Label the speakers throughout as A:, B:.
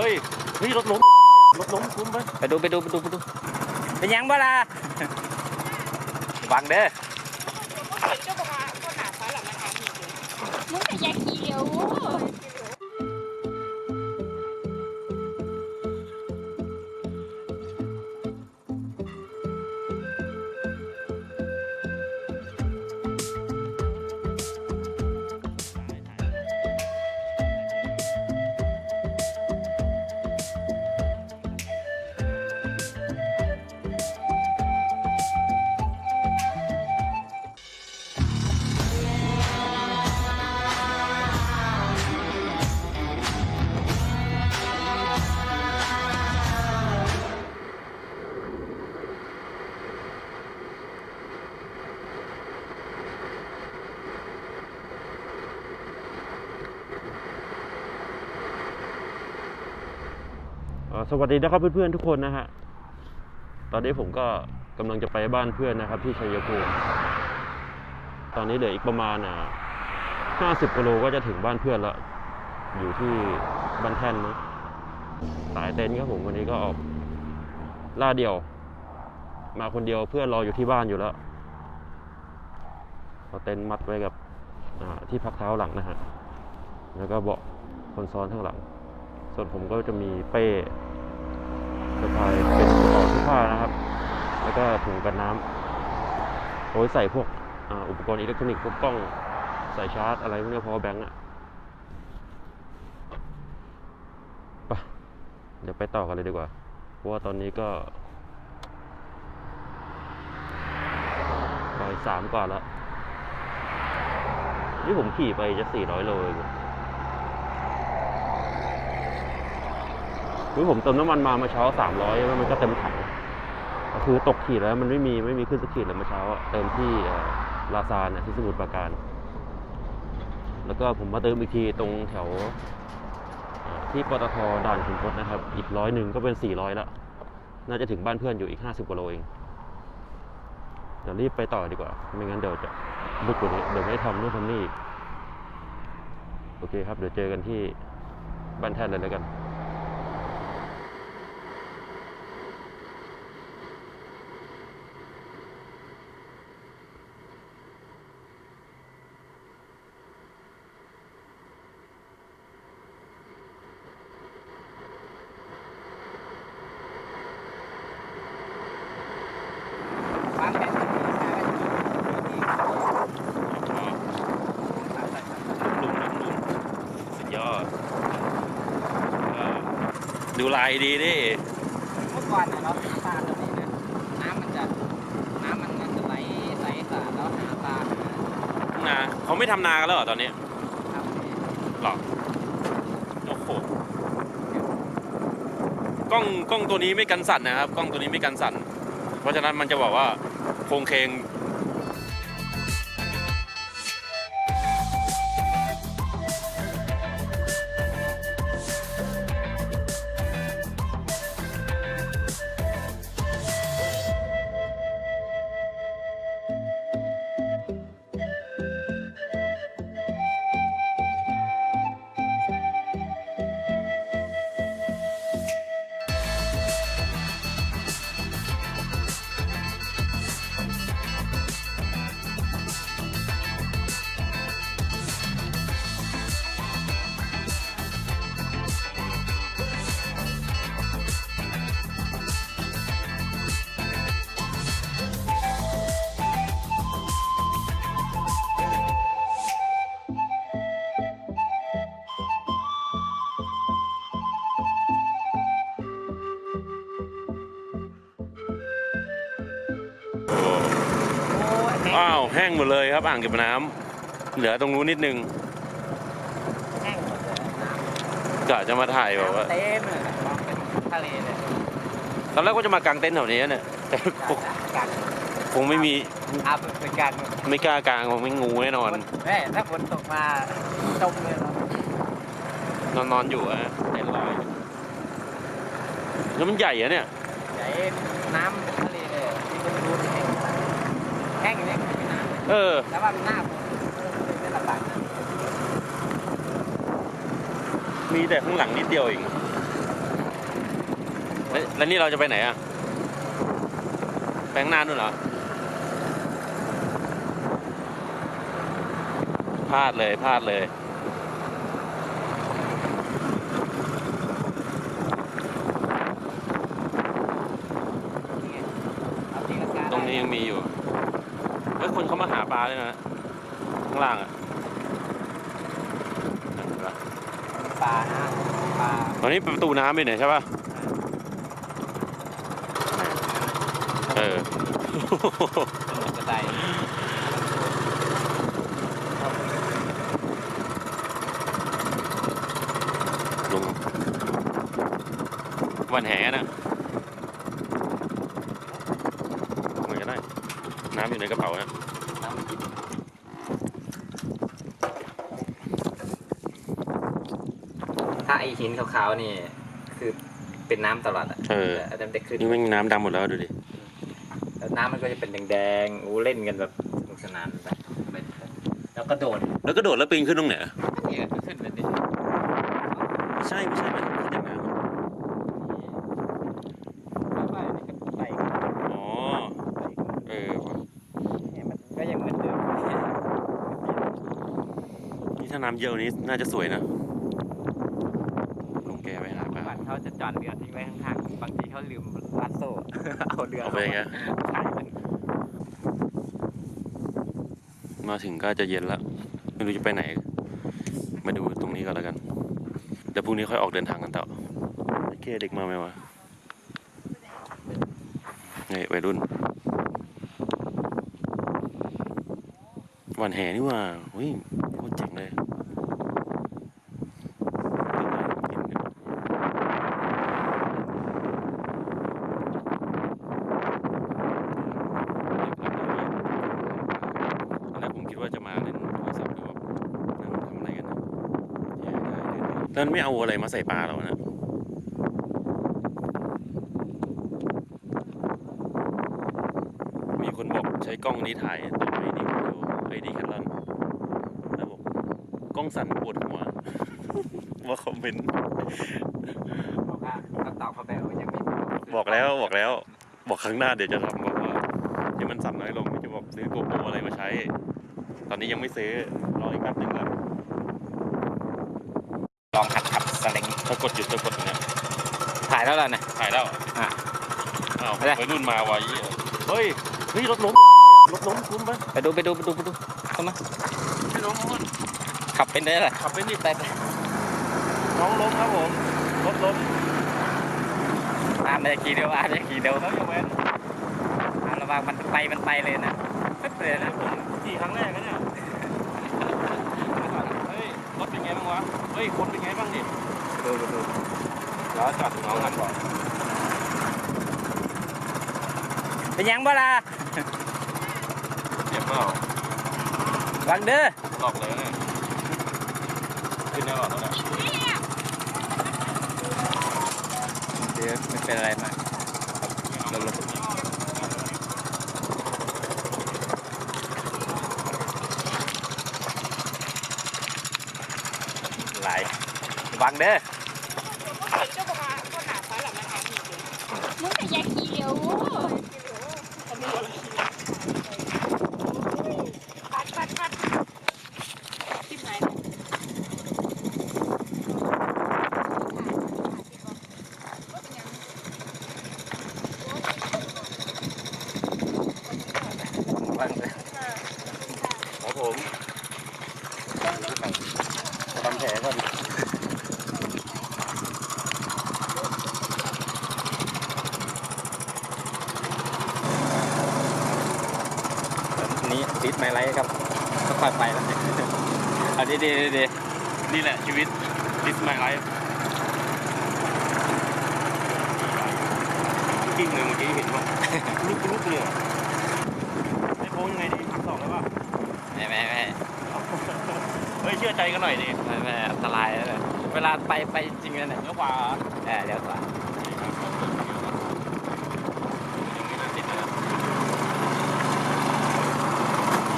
A: ฮ้ยเฮ้ยรถล้มรถล้มคุ้มไหม
B: ไปดูไปดูไปดูไปดู
C: เป็นหยังบ่ล่ะ
B: วางเด้อ
D: มึงจะอยากขี่เร็ว
A: สวัสดีนะครับเพื่อนๆทุกคนนะฮะ ตอนนี้ผมก็กำลังจะไปบ้านเพื่อนนะครับ ที่ชัยภูมิ ตอนนี้เหลืออีกประมาณอ่าห้าสิบกิโลก็จะถึงบ้านเพื่อนแล้วอยู่ที่บ้านแท่นนะสายเต็นท์ครับผมวันนี้ก็ออกล่าเดียว มาคนเดียวเพื่อนรออยู่ที่บ้านอยู่แล้วเอาเต็นท์มัดไว้กับที่พักเท้าหลังนะฮะ แล้วก็เบาะคนซ้อนข้างหลัง ส่วนผมก็จะมีเป้ สะพายเป็นกระเป๋าเสื้อผ้านะครับ แล้วก็ถุงกันน้ำเอาไว้ใส่พวกอ,อุปกรณ์อิเล็กทรอนิกส์พวกกล้องสายชาร์จอะไรพวกนี้พอแบงค์อะไปเดี๋ยวไปต่อกันเลยดีกว่า เพราะว่าตอนนี้ก็บ่ายสามกว่าแล้ว นี่ผมขี่ไปจะสี่ร้อยโลเองอะ คือผมเติมน้ำมันมาเมื่อเช้าสามร้อยแล้วมันก็เต็มถังคือตกขีดแล้วมันไม่มีไม่มีขึ้นสักขีดเลยเมื่อเช้าอเติมที่ลาซานที่สมุทรปราการ แล้วก็ผมมาเติมอีกทีตรงแถวที่ปตทด่านขุนทดนะครับ อีกร้อยหนึ่งก็เป็นสี่ร้อยล้วน่าจะถึงบ้านเพื่อนอยู่อีกห้าสิบกว่าโลเองเดี๋ยวรีบไปต่อดีกว่า ไม่งั้นเดี๋ยวจะบุกกว่านี้เดี๋ยวไม่ทำนู่นทำนี่อีกโอเคครับ เดี๋ยวเจอกันที่บ้านแท่นเลยแล้วกัน
C: วางแผน
A: ลุงนะลุงสุดยอดเออ ดูลายดีดิ
C: เมื่อก่อนเนี่ยเราหาปลาตรงนี้นะน้ำมันจะน้ำมันมันจะไหลไหลสาดแล้วหาปลาหา
A: นาเขาไม่ทำนากันแล้วเหรอตอนนี้
C: ครับ
A: หรอโอ้โหกล้องกล้องตัวนี้ไม่กันสั่นนะครับ กล้องตัวนี้ไม่กันสั่น เพราะฉะนั้นมันจะบอกว่าโครงเคงาวแห้งหมดเลยครับอ่างเก็บน้ำเหลือตรงนู้นนิดนึง
C: แห้งหมดเลยน้ำ
A: กะจะมาถ่ายแบบว่า
C: น้ำเต็มเลยนะมองเป็นทะเลเลย
A: ตอนแรกก็จะมากางเต็นท์แถวนี้เนี่ยแต่คง
C: กัน
A: คงไม่มี
C: อาบเป็นการ
A: ไม่กล้ากางคงไม่งูแน่นอน
C: แม่ถ้าฝนตกมาจมเลยเนาะ
A: นอนนอนอยู่อะเต็นท์ลอยอยู่แล้วมันใหญ่อะเนี่ย
C: ใหญ่น้ำเป็นทะเลเลยที่มันรูนแห้งแห้งอย่างนี้คือน้ำ
A: เออ
C: แล้วว่ามันหน้าผมไม่ลำบากนะ
A: มีแต่ข้างหลังนิดเดียวเอง
C: ใแล้
E: วแล้วนี่เราจะไปไหนอะไปข้างหน้านู่นเหรอ พลาดเลย พลาดเลย
C: เอาตีลังกา
E: ตรงนี้ยังมีอยู่เฮ้ยคนเขามาหา ปลาเลยนะข้างล่างอะเห็นปะ
C: ปลานะปลา
E: ตอนนี้เป็นประตูน้ำเลยเนี่ยใช่ป่ะเออ
C: กระได
E: ลงวันแหนะเหมือนกันได้น้ำอยู่ในกระเป๋านะ
C: ถ้าไอหินขาวๆนี่ คือเป็นน้ำตลอดอะ
E: เออ
C: แต่น้ำจะขึ้น
E: นี่แม่งน้ำดำหมดแล้วดูดิ
C: แล้วน้ำมันก็จะเป็นแดงๆอู้เล่นกันแบบสนุกสนานแบบแล้วก็โดด
E: แล้วก็โดดแล้วปีนขึ้นตรงไหนอะ
C: เนี่ยขึ้นไปดิ
E: ไม่ใช่ไม่ใช่ไม่ขึ้นจากน้ำอ๋อ เออว่ะ
C: เนี่ยมันก็ยังเหมือนเดิม
E: นี่ถ้าน้ำเยอะกว่านี้น่าจะสวยนะลงแกไปหาปลา
C: บัตรเขา จะจอดเรือทิ้งไว้ข้างๆ บางทีเขาลืมรัดโซ่ เอาเรือ
E: เอาไปไง
C: ขายมัน
E: มาถึงก็จะเย็นแล้วไม่รู้จะไปไหน มาดูตรงนี้ก็แล้วกันเดี๋ยวพรุ่งนี้ค่อยออกเดินทางกันต่อโอเคเด็กมาไหมวะนี่วัยรุ่น วันแห่นี่หว่าเฮ้ยโคตรเจ๋งเลยตอนแรกผมคิดว่าจะมาเล่นโทรศัพท์หรือว่านั่งทำอะไรกันนะแย่ได้ เลยแล้วมันไม่เอาอะไรมาใส่ปลาเรานะมีคนบอกใช้กล้องนี้ถ่ายตอนไอดีวิดีโอไอดีแคทลอนแล้วบอกกล้องสั่นปวดหัวว่าคอมเมนต์
C: บอกว่าเขาตอบเขาไปว่ายังไม่
E: บอกแล้วบอกแล้ว บอกครั้งหน้าเดี๋ยวจะทำบอกว่าที่มันสั่นน้อยลงจะบอกซื้อโกโปรอะไรมาใช้ ตอนนี้ยังไม่ซื้อรออีกแป๊บหนึงก่อน
C: ลองหัดขับสลิง
E: ถ้ากดหยุดจะกดตรงเนี้ย
C: ถ่ายแล้วล่ะนะ
E: ถ่ายแล้ว
C: อะ
E: อ้าว
C: ไปเลย
E: วัยรุ่นมาว่ะเหี้ยเฮ้ยเฮ้ยรถล้มรถล้มคุ้มปะ
C: ไปดูไปดูไปดูไปดูเข้ามา
E: ให้น้องล้ม
C: ขับเป็นได้แหละ
E: ขับไปนี่
C: ไปไป
E: น้องล้มครับผมรถล้ม
C: ตามไปขี่เดียวอาจจะขี่เดียว
E: แล้วอย่าเว้น
C: ตามระวังมันไปมันไปเลยนะปึ๊บเลยนะ
E: ผมขี่ครั้งแรกนะเนี่ยเฮ้ย รถเป็นไงบ้างวะ เฮ้ย คนเป็นไงบ้างดิ
C: ดูดูดู
E: แล้วจอดน้องกันก่อน
C: เป็นยังบ่ล่ะ
E: เจ็บเปล่า
C: วังเด้อ
E: หลอกเลยเนี่ยขึ้นได้หรอแล้วเนี่ย
C: เดี๋ยวไม่เป็นอะไรมากลงลงไหล วังเด้อ
B: มึงแต่อยาขี่เร็วปัดปัดปัดทิมไหน
C: วังเด้อ
E: ครับผมทำแผลก่อน
C: นี้ติด ไม้ไรครับค่อยๆไปแล้วเอาดีดีดี
E: นี่แหละชีวิต This my life กิ้งเลยเมื่อกี้เห็นป่ะลุกลุกเลยอะไอ้โค้งยังไงดีพักสองแล้วป่ะ
C: ไม่ไม่ไม่
E: เฮ้ยเชื่อใจกันหน่อยดิ
C: ไม่ไม่อันตรายแล้วเนี่ยเวลาไปไปจริงๆนะเนี่ย
E: เลี้ยวขวา
C: เออเดี๋ยวก่อน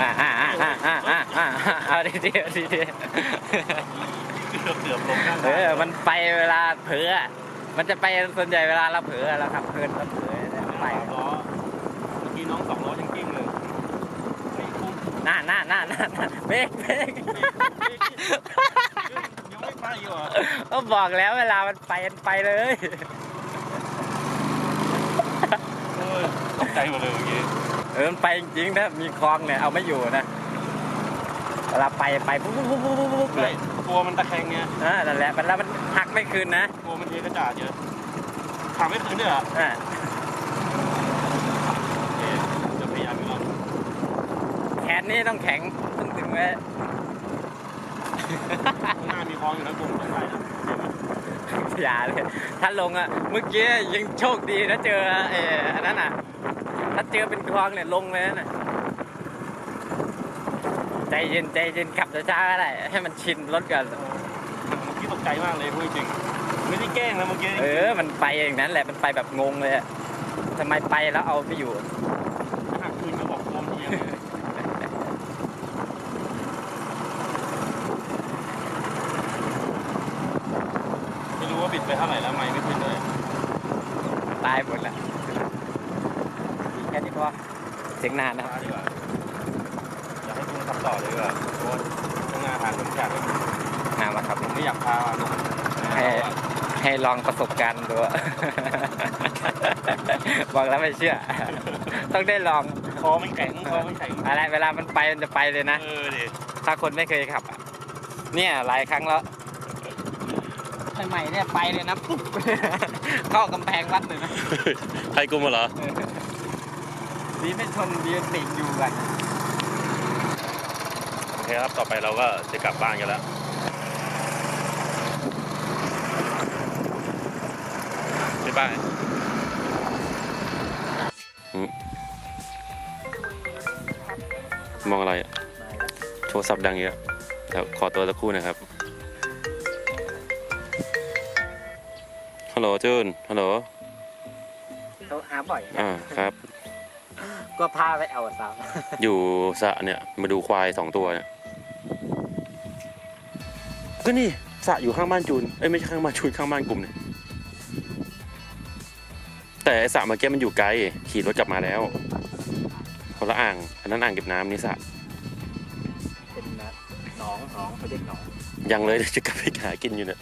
C: อ่าอ่าอ่าอ่าอ่าอ่าอ่าเอา ดีดีเดีดี
E: เกือบเกือบลงข้าง
C: เออมันไปเวลาเผลอมันจะไปส่วนใหญ่เวลาเราเผลอเราขับเพลินเราเผลอไป
E: สามล้อเมื่อกี้น้องสองล้อยังกิ้งเลยไม่คุ้ม
C: หน้าหน้าหน้าหน้าหน้าเบรกเบรก
E: ยังไม่ไปอยู่เหรอ
C: ก็บอกแล้วเวลามันไปมันไปเลย
E: เออตกใจหมดเลยเมื่อกี้
C: เออมันไปจริงๆนะมีคลองเนี่ยเอาไม่อยู่นะ เวลาไปไปปุ๊บปุ๊บปุ๊บปุ๊บปุ๊บเล
E: ใช่
C: ย
E: ตัวมันตะแคงไง
C: อ่านั่นแหละมันแล้วมันหักไม่คืนนะ
E: ตัวมันเทกระจาดเยอะถามไม่คืนด้วยเหรอ
C: อ่า
E: โอเคจะพยายามอีกรอบ
C: แขนนี่ต้องแข็งต้องถึงไว้
E: ข้างหน้ามีคลองอยู่นะกลุ่มต้องไปนะเดี๋ยวนะ
C: อย่าเลยถ้าลงอะเมื่อกี้ยังโชคดีนะเจอเอออันนั้นอะ ถ้าเจอเป็นคลองเนี่ยลงเลยนะ ใจเย็นใจเย็นขับช้าๆก็ได้ให้มันชินรถก่อน
E: เมื่อกี้ตกใจมากเลยพูดจริง ไม่ได้แกล้งนะเมื่อกี้
C: เออ มันไปอย่างนั้นแหละมันไปแบบงงเลยอะทำไมไปแล้วเอาไม่อยู่
E: หักคืนก็บอกตัวมันเอียงไม่รู้ว่าบิดไปเท่าไหร่แล้วไม่ไม่ขึ้นเลย
C: ตายหมดละแค่นี้พอเสียงนานนะครับ
E: มาดีกว่าอยากให้คุณขับต่อ เลยดีกว่าเพราะว่าข้างหน้าทางมันแคบ
C: นามาครับ
E: ผมไม่อยากพาหนุ่ม
C: ให้ให้ลองประสบการณ์ดู บอกแล้วไม่เชื่อ ต้องได้ลอง
E: คอมันแข็งคอมันแข็ง
C: อะไรเวลามันไปมันจะไปเลยนะ
E: เออดิ
C: ถ้าคนไม่เคยขับอะเนี่ยหลายครั้งแล้วใหม่ๆเนี่ยไปเลยนะปุ๊บเข้ากำแพงวัดเลยนะ
E: ใครกูมาเหรอ
C: ดีไม่ชนดีเบรกอยู่กัน
E: โอ เคครับ ต่อไปเราก็จะกลับบ้านกันแล้วบ๊ายบายอืมมองอะไรอะโทรศัพท์ดังเยอะเดี๋ยวขอตัวสักครู่นะครับ ฮัลโหลจูน ฮัลโหล
C: เขาหาบ่อย
E: อ่าครับ
C: ก็พาไปเอาสาว
E: อยู่สระเนี่ย มาดูควายสองตัวเนี่ย ก็นี่สระอยู่ข้างบ้านจูน เอ้ยไม่ใช่ข้างบ้านจูนข้างบ้านกลุ่มเนี่ยแต่ไอ้สระเมื่อกี้มันอยู่ไกล ขี่รถกลับมาแล้วคนละอ่าง อันนั้นอ่างเก็บน้ำนี่สระ
C: เป็นหนองหนองเขาเรียกหนอง
E: ยังเลยเดี๋ยวจะกลับไปหากินอยู่เนี่ย